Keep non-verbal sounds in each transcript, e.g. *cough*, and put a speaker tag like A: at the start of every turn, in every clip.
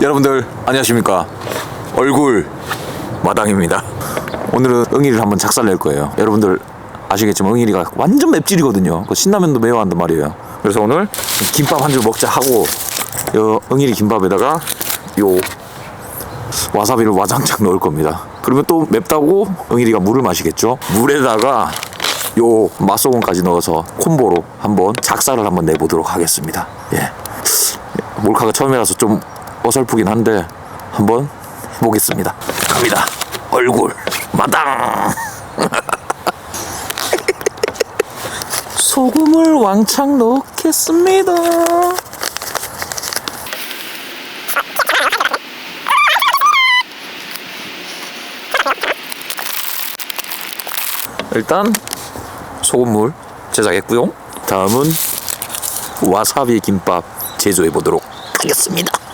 A: 여러분들 안녕하십니까? 얼굴 마당입니다. 오늘은 응이를 한번 작살 낼 거예요. 여러분들 아시겠지만 응이리가 완전 맵찔이거든요. 그 신라면도 매워 한단 말이에요. 그래서 오늘 김밥 한 줄 먹자 하고 요 응이리 김밥에다가 요 와사비를 와장창 넣을 겁니다. 그러면 또 맵다고 응이리가 물을 마시겠죠? 물에다가 요 맛소금까지 넣어서 콤보로 한번 작살을 한번 내보도록 하겠습니다. 예. 몰카가 처음이라서 좀 어설프긴 한데 한번 해보겠습니다. 갑니다. 얼굴 마당. *laughs* 소금을 왕창 넣겠습니다. 일단 소금물 제작했고요. 다음은 와사비 김밥 제조해 보도록 하겠습니다.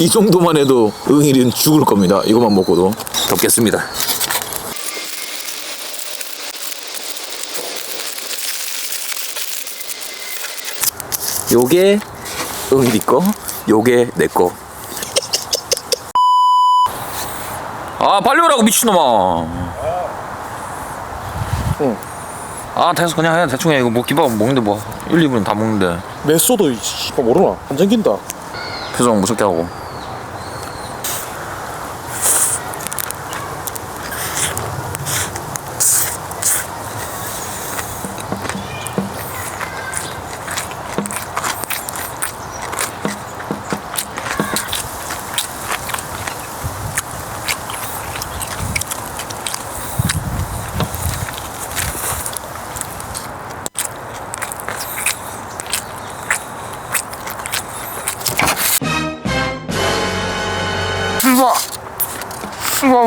A: 이 정도만 해도 응일이는 죽을 겁니다. 이것만 먹고도 덮겠습니다. 요게 응일이 거, 요게 내 거. 아 빨리 오라고 미친놈아.
B: 응.
A: 아 됐어 그냥 해. 대충 해. 이거 뭐 김밥 먹는데 뭐. 1, 2분 다 먹는데.
B: 메소도 씨발 모르나? 안 잠긴다.
A: 표정 무섭게 하고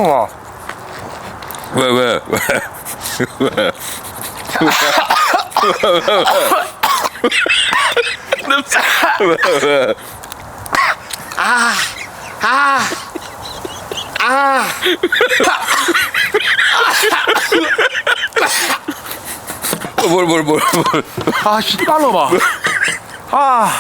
B: 씨발마
A: 왜왜 왜 왜? 왜 왜? 뭘뭘 뭘 뭘?
B: 아 씨발로마 아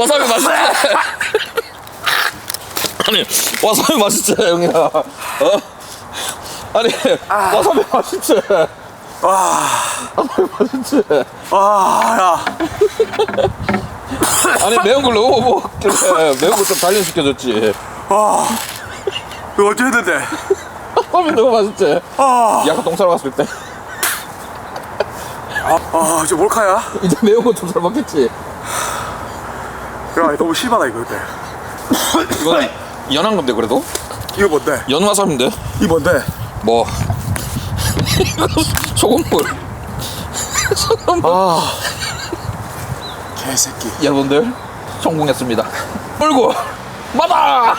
A: 와사비 맛있지? *laughs* 아니 와사비 맛있지 형이야 어? 아니 와사비 맛있지? 와사비 맛있지?
B: 아야
A: 아니 매운 걸 너무 먹길래 매운 거 좀 단련시켜줬지
B: 이거 어째 했는데
A: 와사비 너무 맛있지?
B: 아아
A: 약간 똥 싸러 갔을 때
B: 아, 저 몰카야?
A: 이제 매운 거 좀 잘 먹겠지?
B: 야 너무 심하다 이거 근데
A: 이건 연한 건데 그래도?
B: 이거 뭔데?
A: 연 와사비인데?
B: 이 뭔데?
A: 뭐 이거 *laughs* 소금물 소금물
B: 아 개새끼
A: 여러분들 성공했습니다. 얼굴 마다